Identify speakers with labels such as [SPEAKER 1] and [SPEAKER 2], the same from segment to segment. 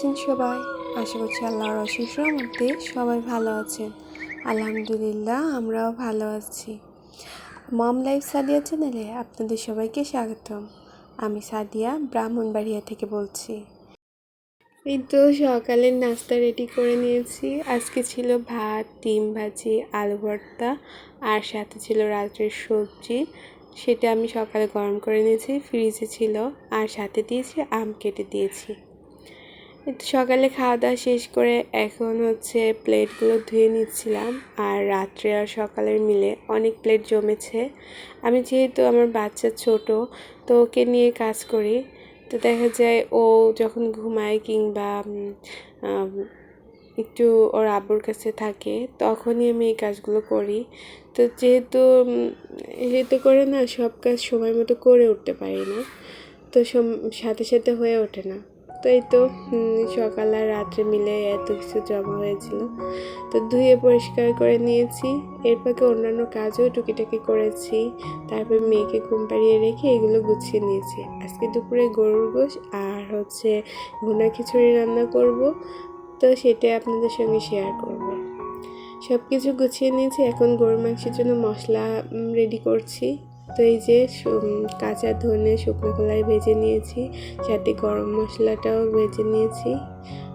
[SPEAKER 1] আছেন সবাই? আশা করছি আল্লাহর অশেষ মধ্যে সবাই ভালো আছেন। আলহামদুলিল্লাহ, আমরাও ভালো আছি। মম লাইফ সাদিয়া চ্যানেলে আপনাদের সবাইকে স্বাগতম। আমি সাদিয়া, ব্রাহ্মণবাড়িয়া থেকে বলছি। এই তো সকালের নাস্তা রেডি করে নিয়েছি। আজকে ছিল ভাত, ডিম ভাজি, আলু ভর্তা আর সাথে ছিল রাত্রের সবজি। সেটা আমি সকালে গরম করে নিয়েছি ফ্রিজে ছিল। আর সাথে দিয়েছি, আম কেটে দিয়েছি। সকালে খাওয়া দাওয়া শেষ করে এখন হচ্ছে প্লেটগুলো ধুয়ে নিচ্ছিলাম আর রাত্রে আর সকালের মিলে অনেক প্লেট জমেছে। আমি যেহেতু আমার বাচ্চা ছোট, তো ওকে নিয়ে কাজ করি। তো দেখা যায় ও যখন ঘুমায় কিংবা একটু ওর আব্বুর কাছে থাকে, তখনই আমি এই কাজগুলো করি। তো যেহেতু যেহেতু করে না সব কাজ সময় মতো করে উঠতে পারি না, তো সাথে সাথে হয়ে ওঠে না। তো এই তো সকাল আর রাত্রে মিলে এত কিছু জমা হয়েছিল। তো ধুয়ে পরিষ্কার করে নিয়েছি, এর ফাঁকে অন্যান্য কাজও টুকিটাকি করেছি। তারপর মেয়েকে ঘুম পাড়িয়ে রেখে এগুলো গুছিয়ে নিয়েছি। আজকে দুপুরে গরুর গোশ আর হচ্ছে ভুনা খিচুড়ি রান্না করব। তো সেটা আপনাদের সঙ্গে শেয়ার করব। সব কিছু গুছিয়ে নিয়েছি, এখন গরু মাংসের জন্য মশলা রেডি করছি। তো এই যে কাঁচা ধনে শুকনো কলাই ভেজে নিয়েছি, সাথে গরম মশলাটাও ভেজে নিয়েছি,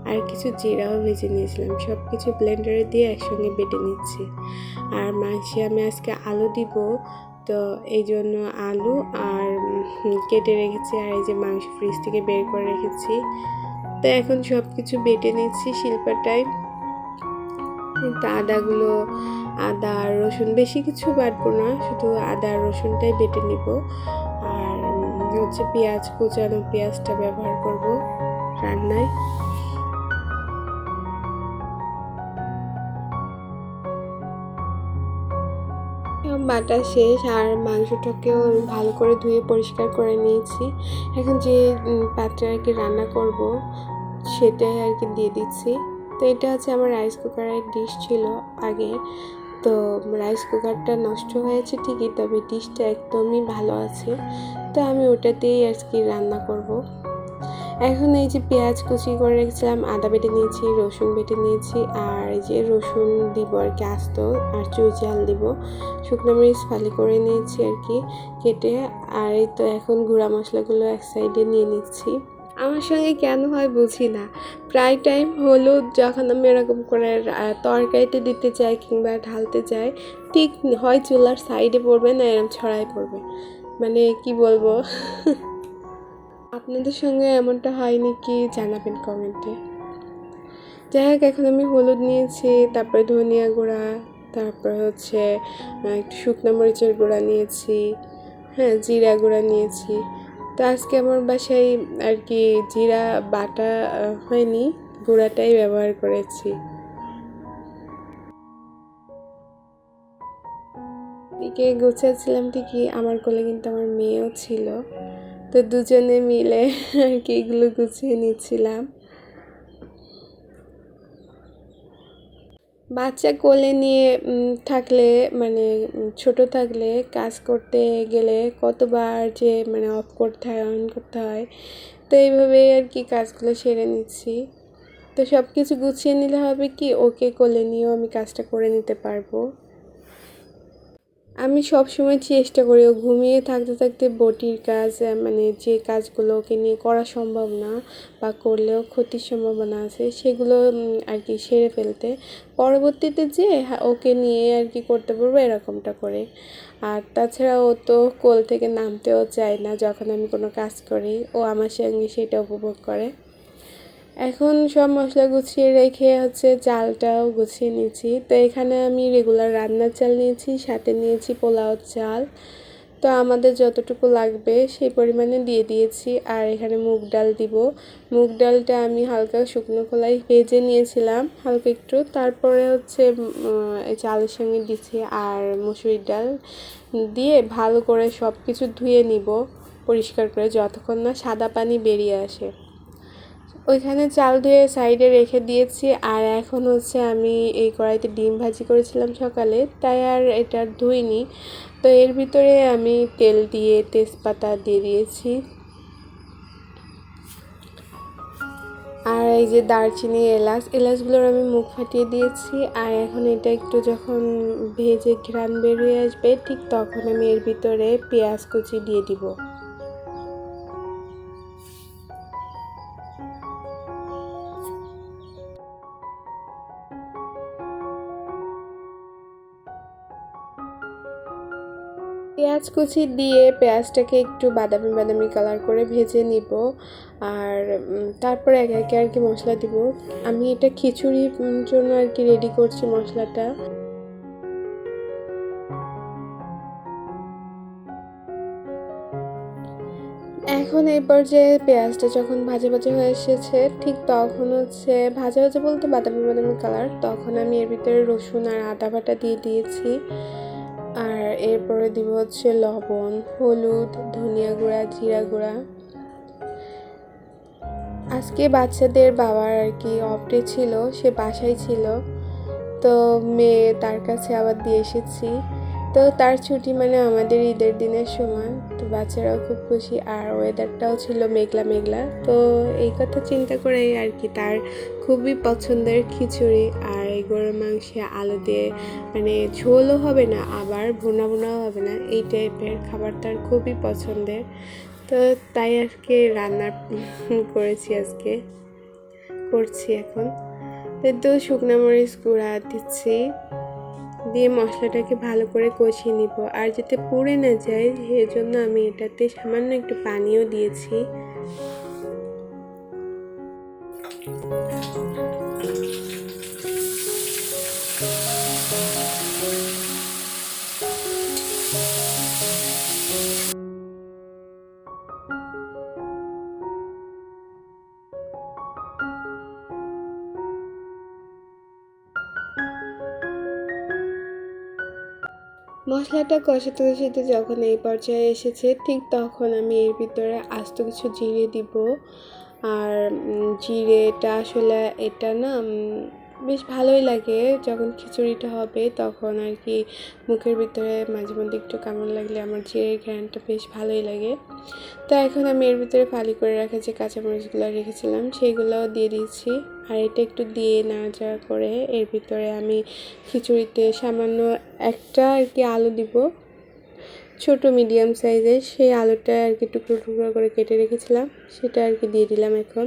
[SPEAKER 1] আর কিছু জিরাও ভেজে নিয়েছিলাম। সব কিছু ব্লেন্ডারে দিয়ে একসঙ্গে বেটে নিচ্ছি। আর মাংসে আমি আজকে আলু দিব, তো এই জন্য আলু আর কেটে রেখেছি, আর এই যে মাংস ফ্রিজ থেকে বের করে রেখেছি। তো এখন সব কিছু বেটে নিচ্ছি শিল্পাটায়। আদাগুলো, আদা আর রসুন বেশি কিছু বাটবো না, শুধু আদা আর রসুনটাই বেটে নিব। আর হচ্ছে পেঁয়াজ, কুচানো পেঁয়াজটা ব্যবহার করব রান্নায়। বাটা শেষ, আর মাংসটাকেও ভালো করে ধুয়ে পরিষ্কার করে নিয়েছি। এখন যে পাত্রে আর কি রান্না করব, সেটাই আর কি দিয়ে দিচ্ছি। তো এটা হচ্ছে আমার রাইস কুকারের ডিশ ছিল আগে। তো রাইস কুকারটা নষ্ট হয়েছে ঠিকই, তবে ডিশটা একদমই ভালো আছে। তো আমি ওটাতেই আর কি রান্না করব। এখন এই যে পেঁয়াজ কুচি করে রেখেছিলাম, আদা বেটে নিয়েছি, রসুন বেটে নিয়েছি, আর এই যে রসুন দিব আর কি, আস্ত আর চুই চাল দিব। শুকনো মরিচ ফালি করে নিয়েছি আর কি, কেটে। আর এই তো এখন গুঁড়া মশলাগুলো এক সাইডে নিয়ে নিচ্ছি। আমার সঙ্গে কেন হয় বুঝি না। প্রায় টাইম হলুদ যখন আমি এরকম করে তরকারিতে দিতে চাই কিংবা ঢালতে চাই, ঠিক হয় চুলার সাইডে পড়বে না এরকম ছড়াই পড়বে। মানে কি বলব? আপনাদের সঙ্গে এমনটা হয়নি কি জানাবেন কমেন্টে যাই হোক, এখন আমি হলুদ নিয়েছি, তারপরে ধনিয়া গুঁড়া, তারপর হচ্ছে একটু শুকনো মরিচের গুঁড়া নিয়েছি হ্যাঁ জিরা গুঁড়া নিয়েছি। তো আজকে আমার বাসায় আর কি জিরা, বাটা হয়নি, গুঁড়াটাই ব্যবহার করেছি। এদিকে গুছাচ্ছিলাম ঠিকই, আমার কোলে কিন্তু আমার মেয়েও ছিল। তো দুজনে মিলে আর কি এগুলো গুছিয়ে নিচ্ছিলাম। বাচ্চা কোলে নিয়ে থাকলে মানে ছোট থাকলে কাজ করতে গেলে কতবার যে মানে অফ করতে হয় অন করতে হয়, তো এইভাবেই আর কি কাজগুলো সেরে নিচ্ছি। তো সব কিছু গুছিয়ে নিলে হবে কি, ওকে কোলে নিয়েও আমি কাজটা করে নিতে পারব। আমি সব সময় চেষ্টা করি ঘুমিয়ে থাকতে থাকতে বটির কাজ মানে যে কাজগুলো ওকে নিয়ে করা সম্ভব না বা করলেও ক্ষতির সম্ভাবনা আছে, সেগুলো আর কি সেরে ফেলতে। পরবর্তীতে যে ওকে নিয়ে আর কি করতে পারব এরকমটা করে। আর তাছাড়া ও তো কোল থেকে নামতেও চায় না যখন আমি কোনো কাজ করি, ও আমার সঙ্গে সেটা উপভোগ করে। এখন সব মশলা গুছিয়ে রেখে হচ্ছে চালটাও গুছিয়ে নিয়েছি। তো এখানে আমি রেগুলার রান্নার চাল নিয়েছি, সাথে নিয়েছি পোলাও চাল। তো আমাদের যতটুকু লাগবে সেই পরিমাণে দিয়ে দিয়েছি। আর এখানে মুগ ডাল দিব। মুগ ডালটা আমি হালকা শুকনো খোলাই ভেজে নিয়েছিলাম হালকা একটু। তারপরে হচ্ছে চালের সঙ্গে দিচ্ছি আর মুসুরির ডাল দিয়ে ভালো করে সব কিছু ধুয়ে নিব পরিষ্কার করে, যতক্ষণ না সাদা পানি বেরিয়ে আসে। ওইখানে চাল ধুয়ে সাইডে রেখে দিয়েছি, আর এখন হচ্ছে আমি এই কড়াইতে ডিম ভাজি করেছিলাম সকালে, তাই আর এটা ধুইনি। তো এর ভিতরে আমি তেল দিয়ে তেজপাতা দিয়ে দিয়েছি। আর এই যে দারচিনি এলাচ, এলাচগুলোর আমি মুখ ফাটিয়ে দিয়েছি, আর এখন এটা একটু যখন ভেজে ঘ্রাণ বের হয়ে আসবে, ঠিক তখন আমি এর ভিতরে পেঁয়াজ কুচি দিয়ে দিব। পেঁয়াজ কুচি দিয়ে পেঁয়াজটাকে একটু বাদামি বাদামি কালার করে ভেজে নিব। আর তারপরে একে একে আর কি মশলা দিব। আমি এটা খিচুড়ির জন্য আর কি রেডি করছি মশলাটা। এখন এই পর্যায়ে পেঁয়াজটা যখন ভাজা ভাজা হয়ে এসেছে, ঠিক তখন হচ্ছে ভাজা ভাজা বলতে বাদামি বাদামি কালার তখন আমি এর ভিতরে রসুন আর আদা বাটা দিয়ে দিয়েছি। আর এরপরে দিব হচ্ছে লবণ, হলুদ, ধনিয়া গুঁড়া, জিরা গুঁড়া। আজকে বাচ্চাদের বাবার আর কি ডে ছিল, সে বাসায় ছিল। তো মেয়ে তার কাছে আবার দিয়ে এসেছি। তো তার ছুটি মানে আমাদের ঈদের দিনের সময়। তো বাচ্চারাও খুব খুশি। আর ওয়েদারটাও ছিল মেঘলা মেঘলা। তো এই কথা চিন্তা করেই আর কি তার খুবই পছন্দের খিচুড়ি আর গরুর মাংসে আলু দিয়ে মানে ঝোলও হবে না, আবার ভুনা ভুনাও হবে না। এই টাইপের খাবার তার খুবই পছন্দের। তো তাই আজকে রান্না করেছি আজকে। করছি এখন। তো শুকনো মরিচ গুঁড়া দিচ্ছি। দিয়ে মশলাটাকে ভালো করে কষিয়ে নিব। আর যাতে পুড়ে না যায়, সেজন্য আমি এটাতে সামান্য একটু পানিও দিয়েছি। মশলাটা কষাতে কষাতে যখন এই পর্যায়ে এসেছে, ঠিক তখন আমি এর ভিতরে আস্ত কিছু জিরে দিব। আর জিরেটা আসলে এটা না বেশ ভালোই লাগে যখন খিচুড়িটা হবে তখন আর কি মুখের ভিতরে মাঝে মধ্যে একটু কেমন লাগলে আমার জিরের ঘ্রাণটা বেশ ভালোই লাগে। তো এখন আমি এর ভিতরে ফালি করে রাখা যে কাঁচামরিচগুলো রেখেছিলাম সেইগুলোও দিয়ে দিয়েছি আর এটা একটু দিয়ে নাড়াচাড়া করে এর ভিতরে আমি খিচুড়িতে সামান্য একটা আর কি আলু দিব। ছোট মিডিয়াম সাইজের সেই আলুটা আর কি টুকরো টুকরো করে কেটে রেখেছিলাম। সেটা আর কি দিয়ে দিলাম এখন।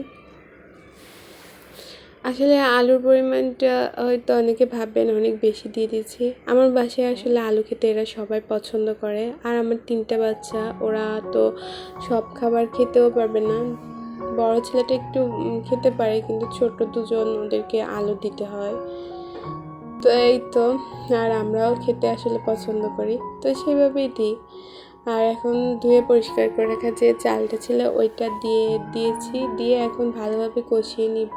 [SPEAKER 1] আসলে আলুর পরিমাণটা হয়তো অনেকে ভাববেন অনেক বেশি দিয়ে দিয়েছি। আমার বাসায় আসলে আলু খেতে এরা সবাই পছন্দ করে। আর আমার তিনটা বাচ্চা, ওরা তো সব খাবার খেতেও পারবে না। বড় ছেলেটা একটু খেতে পারে, কিন্তু ছোট দুজন ওদেরকে আলু দিতে হয়। তো এই তো, আর আমরাও খেতে আসলে পছন্দ করি। তো সেভাবেই দিই। আর এখন ধুয়ে পরিষ্কার করে রাখা যে চালটা ছিল, ওইটা দিয়ে দিয়েছি। দিয়ে এখন ভালোভাবে কষিয়ে নিব।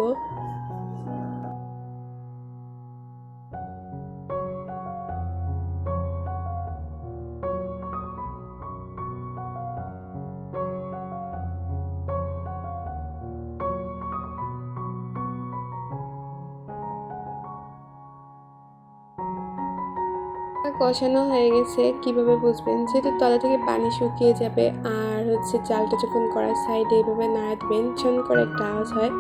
[SPEAKER 1] কষানো হয়ে গেছে, কীভাবে বুঝবেন? যেহেতু তলা থেকে পানি শুকিয়ে যাবে আর হচ্ছে চালটা যখন করার সাইডে এভাবে নাড়া দেবেন ছন করে একটা আওয়াজ হয়।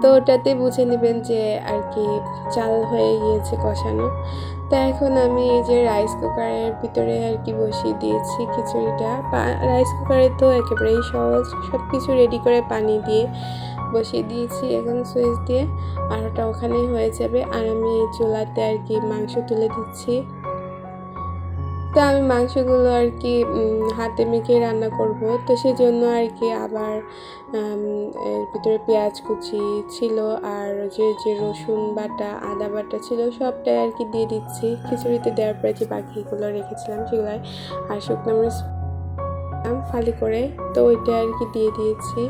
[SPEAKER 1] তো ওটাতে বুঝে নেবেন যে আর কি চাল হয়ে গিয়েছে কষানো। তো এখন আমি এই যে রাইস কুকারের ভিতরে আর কি বসিয়ে দিয়েছি খিচুড়িটা। রাইস কুকারে তো একেবারেই সহজ। সব কিছু রেডি করে পানি দিয়ে বসিয়ে দিয়েছি এখন সুইচ দিয়ে। আর ওটা ওখানেই হয়ে যাবে। আর আমি চুলাতে আর কি মাংস তুলে দিচ্ছি। তো আমি মাংসগুলো আর কি হাতে মেখে রান্না করব। তো সেজন্য আর কি আবার এর ভিতরে পেঁয়াজ কুচি ছিল আর যে যে রসুন বাটা, আদা বাটা ছিল, সবটাই আর কি দিয়ে দিচ্ছি। খিচুড়িতে দেওয়ার পরে যে বাকিগুলো রেখেছিলাম সেগুলাই আর শুকনো মরিচ ফালি করে, তো ওইটা আর কি দিয়ে দিয়েছি।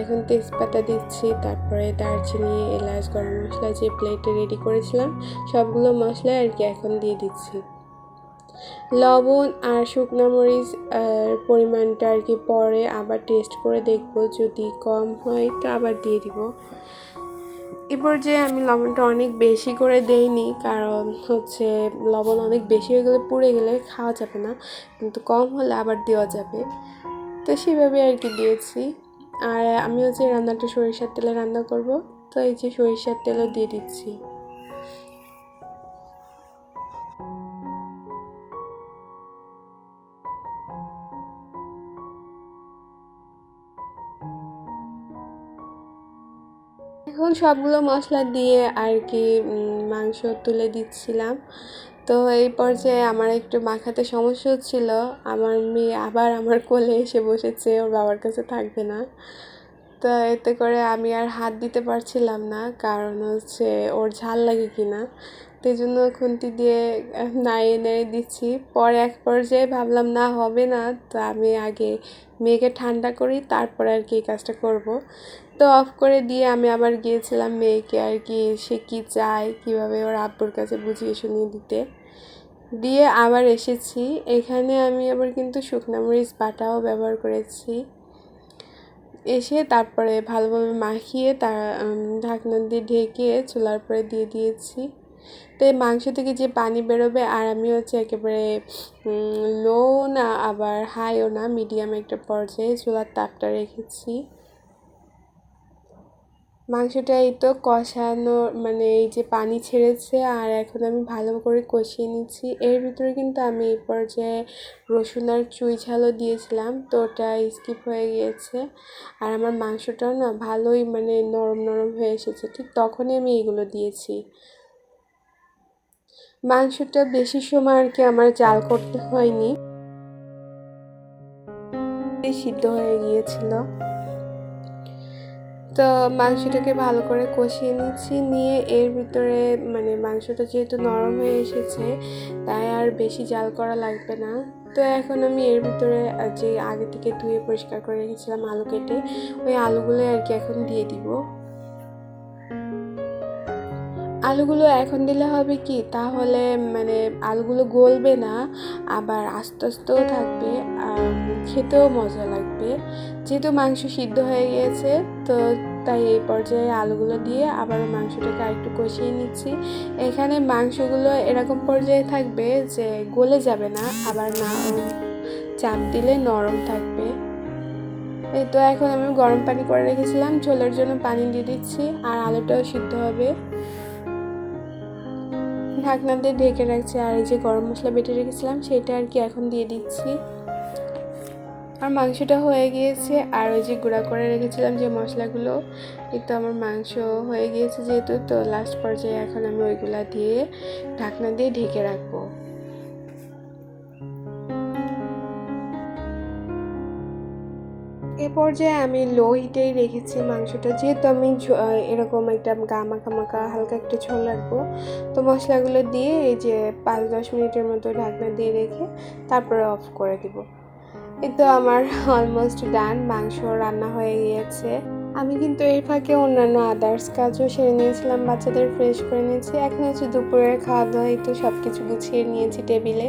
[SPEAKER 1] এখন তেজপাতা দিচ্ছি, তারপরে দারচিনি, এলাচ, গরম মশলা যে প্লেটে রেডি করেছিলাম, সবগুলো মশলা আর কি এখন দিয়ে দিচ্ছি। লবণ আর শুকনো মরিচ পরিমাণটা আর কি পরে আবার টেস্ট করে দেখব। যদি কম হয় তো আবার দিয়ে দিব। এরপর যে আমি লবণটা অনেক বেশি করে দেইনি, কারণ হচ্ছে লবণ অনেক বেশি হয়ে গেলে পুড়ে গেলে খাওয়া যাবে না, কিন্তু কম হলে আবার দেওয়া যাবে। তো সেভাবে আর কি দিয়েছি। আর আমি হচ্ছে রান্নাটা সরিষার তেলে রান্না করব, তো এই যে সরিষার তেলও দিয়ে দিচ্ছি। সবগুলো মশলা দিয়ে আর কি মাংস তুলে দিচ্ছিলাম। তো এই পর্যায়ে আমার একটু মাখাতে সমস্যা হচ্ছিল। আমার মেয়ে আবার আমার কোলে এসে বসেছে, ওর বাবার কাছে থাকবে না। তো এতে করে আমি আর হাত দিতে পারছিলাম না, কারণ হচ্ছে ওর ঝাল লাগে কি না তো এই জন্য খুন্তি দিয়ে নাড়িয়ে নেড়ে দিচ্ছি। পরে এক পর্যায়ে ভাবলাম, না, হবে না। তো আমি আগে মেয়েকে ঠান্ডা করি, তারপরে আর কি এই কাজটা করব। তো অফ করে দিয়ে আমি আবার গিয়েছিলাম মেয়েকে আর কি, সে কী চায়, কীভাবে ওর আব্বুর কাছে বুঝিয়ে শুনিয়ে দিতে। দিয়ে আবার এসেছি। এখানে আমি আবার কিন্তু শুকনো মরিচ বাটাও ব্যবহার করেছি। এসে তারপরে ভালোভাবে মাখিয়ে তার ঢাকনা দিয়ে ঢেকে চুলার পরে দিয়ে দিয়েছি। তো এই মাংস থেকে যে পানি বেরোবে আর আমি হচ্ছে একেবারে লো না, আবার হাইও না মিডিয়াম একটা পর্যায়ে চুলার তাপটা রেখেছি। মাংসটা এই তো কষানো মানে এই যে পানি ছেড়েছে আর এখন আমি ভালো করে কষিয়ে নিচ্ছি। এর ভিতরে কিন্তু আমি এই পর্যায়ে রসুন আর চুই ঝালও দিয়েছিলাম, তো ওটা স্কিপ হয়ে গিয়েছে। আর আমার মাংসটাও না ভালোই মানে নরম নরম হয়ে এসেছে, ঠিক তখনই আমি এগুলো দিয়েছি। মাংসটা বেশি সময় আর কি আমার জাল করতে হয়নি। সিদ্ধ হয়ে গিয়েছিল। তো মাংসটাকে ভালো করে কষিয়ে নিচ্ছি, নিয়ে এর ভিতরে মানে মাংসটা যেহেতু নরম হয়ে এসেছে, তাই আর বেশি জাল করা লাগবে না। তো এখন আমি এর ভিতরে যে আগে থেকে ধুয়ে পরিষ্কার করে রেখেছিলাম আলু কেটে, ওই আলুগুলো আর কি এখন দিয়ে দিব। আলুগুলো এখন দিলে হবে কি? তাহলে মানে আলুগুলো গলবে না, আবার আস্তে আস্তেও থাকবে খেতেও মজা লাগবে। যেহেতু মাংস সিদ্ধ হয়ে গিয়েছে তো তাই এই পর্যায়ে আলুগুলো দিয়ে আবার মাংসটাকে আরেকটু কষিয়ে নিচ্ছি। এখানে মাংসগুলো এরকম পর্যায়ে থাকবে যে গলে যাবে না, আবার না, চাপ দিলে নরম থাকবে। এই তো এখন আমি গরম পানি করে রেখেছিলাম, ঝোলের জন্য পানি দিয়ে দিচ্ছি, আর আলুটাও সিদ্ধ হবে। ঢাকনা দিয়ে ঢেকে রাখছি, আর এই যে গরম মশলা বেটে রেখেছিলাম, সেটা আর কি এখন দিয়ে দিচ্ছি। আর মাংসটা হয়ে গিয়েছে, আর ওই যে গুঁড়া করে রেখেছিলাম যে মশলাগুলো একটু আমার মাংস হয়ে গিয়েছে যেহেতু, তো লাস্ট পর্যায়ে এখন আমি ওইগুলা দিয়ে ঢাকনা দিয়ে ঢেকে রাখব। এ পর্যায়ে আমি লো হিটেই রেখেছি মাংসটা। যেহেতু আমি এরকম একটা গা মাখা মাখা হালকা একটা ঝোল রাখব, তো মশলাগুলো দিয়ে এই যে পাঁচ দশ মিনিটের মতো ঢাকনা দিয়ে রেখে তারপরে অফ করে দিব। এই তো আমার অলমোস্ট ডান মাংস রান্না হয়ে গিয়েছে। আমি কিন্তু এর ফাঁকে অন্যান্য আদার্স কাজও সেরে নিয়েছিলাম, বাচ্চাদের ফ্রেশ করে নিয়েছি। এখন হচ্ছে দুপুরের খাওয়া দাওয়া তো সব কিছু গুছিয়ে নিয়েছি টেবিলে।